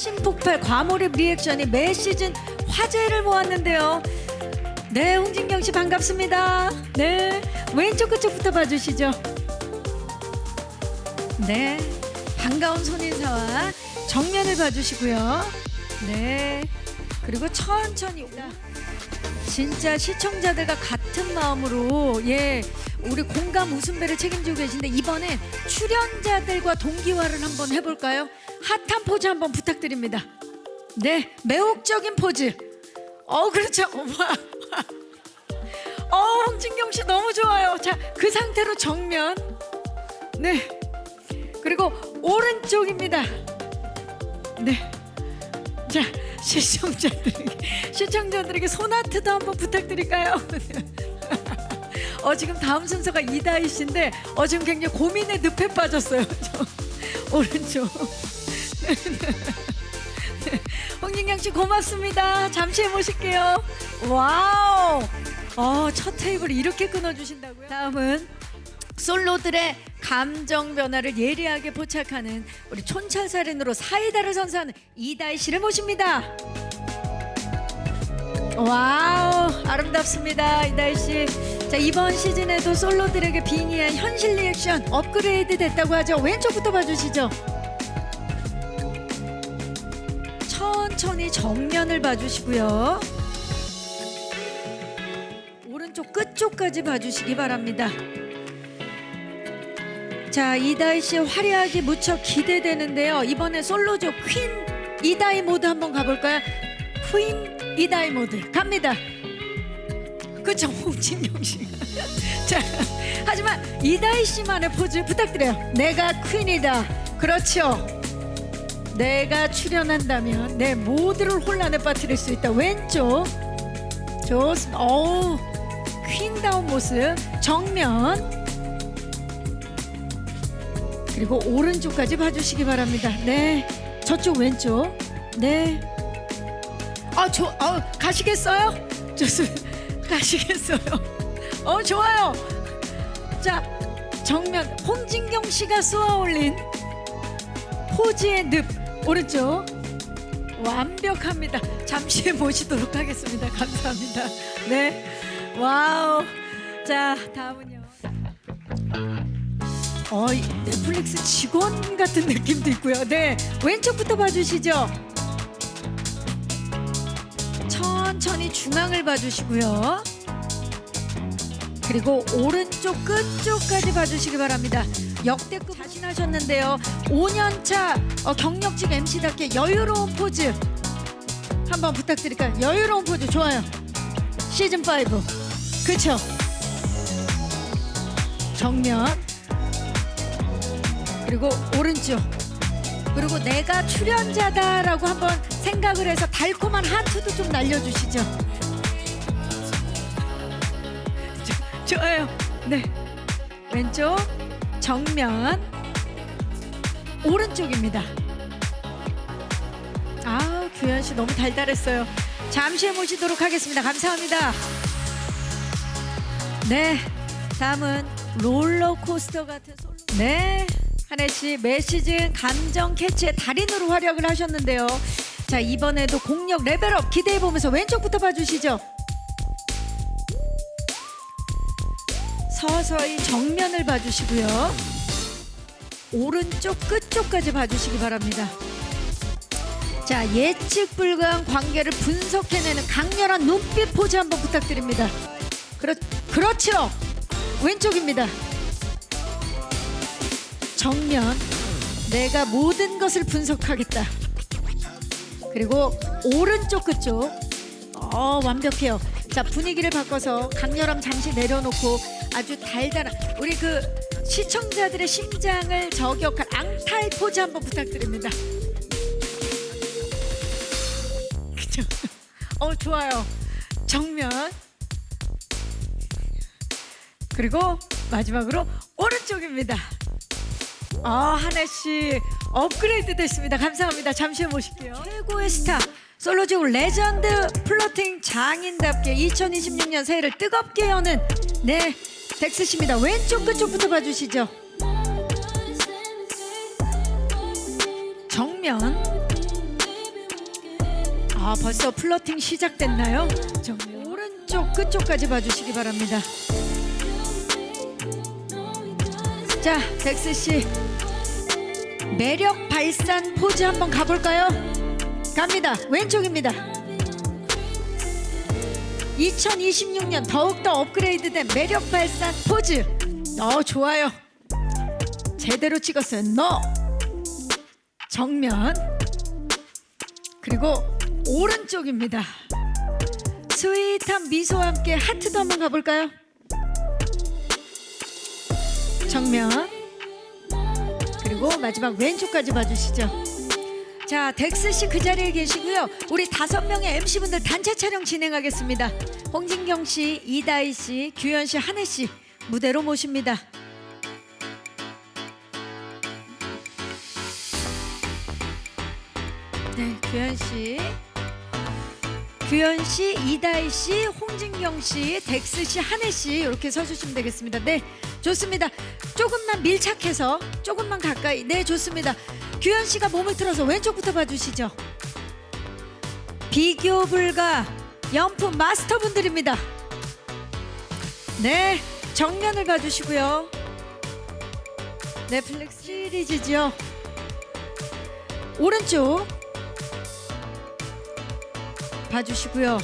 사신 폭발 과몰입 리액션이 매 시즌 화제를 모았는데요. 네, 홍진경 씨 반갑습니다. 네, 왼쪽 끝쪽부터 봐주시죠. 네, 반가운 손인사와 정면을 봐주시고요. 네, 그리고 천천히 올라. 진짜 시청자들과 같은 마음으로 예 우리 공감 웃음배를 책임지고 계신데 이번엔 출연자들과 동기화를 한번 해볼까요? 핫한 포즈 한번 부탁드립니다. 네, 매혹적인 포즈. 어 그렇죠. 와. 어 홍진경 씨 너무 좋아요. 자 그 상태로 정면. 네. 그리고 오른쪽입니다. 네. 자 시청자들에게 시청자들에게 손아트도 한번 부탁드릴까요? 어 지금 다음 순서가 이다희 씨인데 어 지금 굉장히 고민의 늪에 빠졌어요. 저, 오른쪽. 네. 홍진경 씨 고맙습니다. 잠시 모실게요. 와우. 어 첫 테이블 이렇게 끊어 주신다고요? 다음은 솔로들의 감정 변화를 예리하게 포착하는 우리 촌철살인으로 사이다를 선사하는 이다희 씨를 모십니다. 와우 아름답습니다 이다희 씨. 자 이번 시즌에도 솔로들에게 빙의한 현실 리액션 업그레이드 됐다고 하죠. 왼쪽부터 봐주시죠. 천천히 정면을 봐주시고요. 오른쪽 끝쪽까지 봐주시기 바랍니다. 자 이다희 씨의 화려하기 무척 기대되는데요. 이번에 솔로죠 퀸 이다희 모드 한번 가볼까요? 퀸 이다희 모드 갑니다. 그쵸 홍진경 씨. 자 하지만 이다희 씨만의 포즈 부탁드려요. 내가 퀸이다. 그렇죠. 내가 출연한다면 내 모두를 혼란에 빠뜨릴 수 있다. 왼쪽 좋습니다. 어우 퀸다운 모습 정면. 그리고 오른쪽까지 봐주시기 바랍니다. 네, 저쪽 왼쪽. 네. 아, 저, 아, 가시겠어요? 좋습니다. 가시겠어요? 어, 좋아요. 자, 정면 홍진경 씨가 쏘아 올린 포즈의 늪 오른쪽 완벽합니다. 잠시 모시도록 하겠습니다. 감사합니다. 네, 와우. 자, 다음은요. 어, 이 넷플릭스 직원 같은 느낌도 있고요. 네, 왼쪽부터 봐주시죠. 천천히 중앙을 봐주시고요. 그리고 오른쪽 끝쪽까지 봐주시기 바랍니다. 역대급 자신하셨는데요. 5년차 어, 경력직 MC답게 여유로운 포즈 한번 부탁드릴까요? 여유로운 포즈 좋아요. 시즌 5 그쵸? 정면 그리고 오른쪽 그리고 내가 출연자다라고 한번 생각을 해서 달콤한 하트도 좀 날려주시죠. 저- 좋아요. 네 왼쪽 정면 오른쪽입니다. 아 규현 씨 너무 달달했어요. 잠시 후에 모시도록 하겠습니다. 감사합니다. 네 다음은 롤러코스터 같은 솔로. 네 한혜 씨매 시즌 감정 캐치의 달인으로 활약을 하셨는데요. 자 이번에도 공력 레벨업 기대해 보면서 왼쪽부터 봐주시죠. 서서히 정면을 봐주시고요. 오른쪽 끝쪽까지 봐주시기 바랍니다. 자 예측 불가한 관계를 분석해내는 강렬한 눈빛 포즈 한번 부탁드립니다. 그렇 그렇죠. 왼쪽입니다. 정면 내가 모든 것을 분석하겠다. 그리고 오른쪽 끝쪽 어 완벽해요. 자 분위기를 바꿔서 강렬함 잠시 내려놓고 아주 달달한 우리 그 시청자들의 심장을 저격한 앙탈 포즈 한번 부탁드립니다. 그죠? 어 좋아요. 정면 그리고 마지막으로 오른쪽입니다. 아 한혜 씨 업그레이드 됐습니다. 감사합니다. 잠시 후에 모실게요. 최고의 스타 솔로지오 레전드 플러팅 장인답게 2026년 새해를 뜨겁게 여는 네 덱스 씨입니다. 왼쪽 끝쪽부터 봐주시죠. 정면 아 벌써 플러팅 시작됐나요? 저 오른쪽 끝쪽까지 봐주시기 바랍니다. 자 덱스 씨 매력 발산 포즈 한번 가볼까요? 갑니다. 왼쪽입니다. 2026년 더욱더 업그레이드된 매력 발산 포즈. 어 좋아요. 제대로 찍었어요. 너 정면 그리고 오른쪽입니다. 스윗한 미소와 함께 하트도 한번 가볼까요? 정면 그리고 마지막 왼쪽까지 봐주시죠. 자, 덱스 씨 그 자리에 계시고요. 우리 다섯 명의 MC 분들 단체 촬영 진행하겠습니다. 홍진경 씨, 이다희 씨, 규현 씨, 한혜 씨 무대로 모십니다. 네, 규현 씨. 규현 씨, 이다희 씨, 홍진경 씨, 덱스 씨, 한혜 씨 이렇게 서주시면 되겠습니다. 네, 좋습니다. 조금만 밀착해서 조금만 가까이. 네, 좋습니다. 규현 씨가 몸을 틀어서 왼쪽부터 봐주시죠. 비교 불가 연품 마스터분들입니다. 네, 정면을 봐주시고요. 넷플릭스 시리즈죠. 오른쪽 봐주시고요.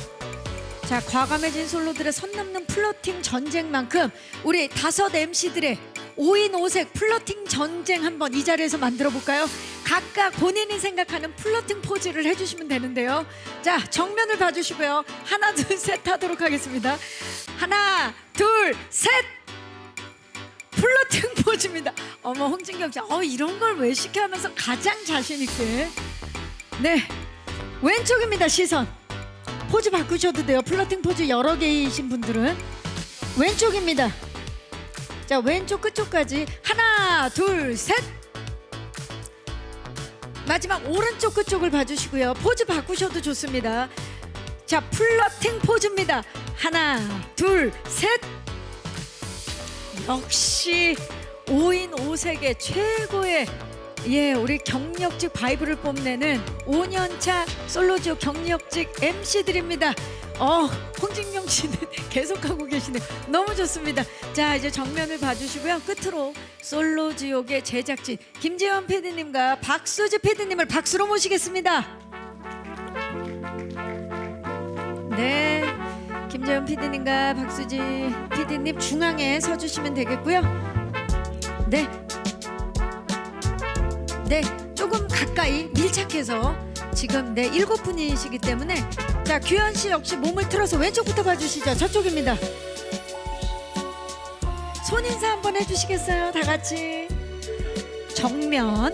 자, 과감해진 솔로들의 선 넘는 플러팅 전쟁만큼 우리 다섯 MC들의 5인 5색 플러팅 전쟁 한번 이 자리에서 만들어 볼까요? 각각 본인이 생각하는 플러팅 포즈를 해주시면 되는데요. 자, 정면을 봐주시고요. 하나, 둘, 셋 하도록 하겠습니다. 하나, 둘, 셋! 플러팅 포즈입니다. 어머, 홍진경 씨, 어, 이런 걸 왜 시켜 하면서 가장 자신있게. 네, 왼쪽입니다, 시선. 포즈 바꾸셔도 돼요. 플러팅 포즈 여러 개이신 분들은 왼쪽입니다. 자 왼쪽 끝쪽까지 하나 둘 셋. 마지막 오른쪽 끝쪽을 봐주시고요. 포즈 바꾸셔도 좋습니다. 자 플러팅 포즈입니다. 하나 둘 셋. 역시 5인 5색의 최고의 예, 우리 경력직 바이브를 뽐내는 5년차 솔로지오 경력직 MC들입니다. 어, 홍진경 씨는 계속하고 계시네요. 너무 좋습니다. 자, 이제 정면을 봐주시고요. 끝으로 솔로 지옥의 제작진 김재원 PD님과 박수지 PD님을 박수로 모시겠습니다. 네, 김재원 PD님과 박수지 PD님 중앙에 서주시면 되겠고요. 네, 네, 조금 가까이 밀착해서 지금 네 일곱 분이시기 때문에 자 규현 씨 역시 몸을 틀어서 왼쪽부터 봐주시죠. 저쪽입니다. 손 인사 한번 해주시겠어요? 다 같이 정면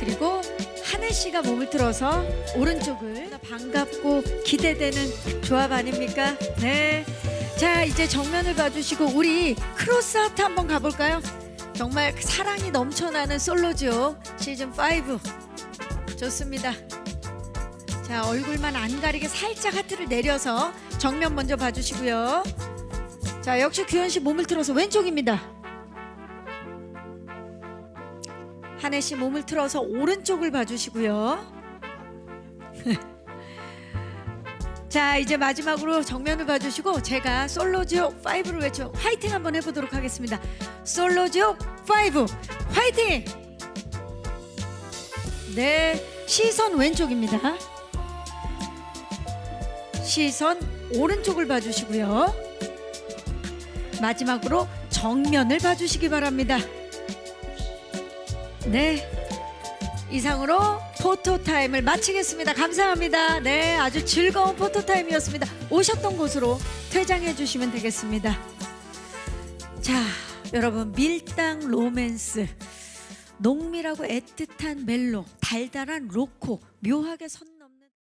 그리고 하늘 씨가 몸을 틀어서 오른쪽을 반갑고 기대되는 조합 아닙니까? 네. 자 이제 정면을 봐주시고 우리 크로스 하트 한번 가볼까요? 정말 사랑이 넘쳐나는 솔로죠 시즌 5 좋습니다. 자 얼굴만 안 가리게 살짝 하트를 내려서 정면 먼저 봐주시고요. 자 역시 규현 씨 몸을 틀어서 왼쪽입니다. 한혜 씨 몸을 틀어서 오른쪽을 봐주시고요. 자 이제 마지막으로 정면을 봐주시고 제가 솔로지옥 5를 외쳐 화이팅 한번 해보도록 하겠습니다. 솔로지옥 5 화이팅! 네 시선 왼쪽입니다. 시선 오른쪽을 봐주시고요. 마지막으로 정면을 봐주시기 바랍니다. 네 이상으로 포토 타임을 마치겠습니다. 감사합니다. 네, 아주 즐거운 포토 타임이었습니다. 오셨던 곳으로 퇴장해 주시면 되겠습니다. 자, 여러분 밀당 로맨스, 농밀하고 애틋한 멜로, 달달한 로코, 묘하게 선.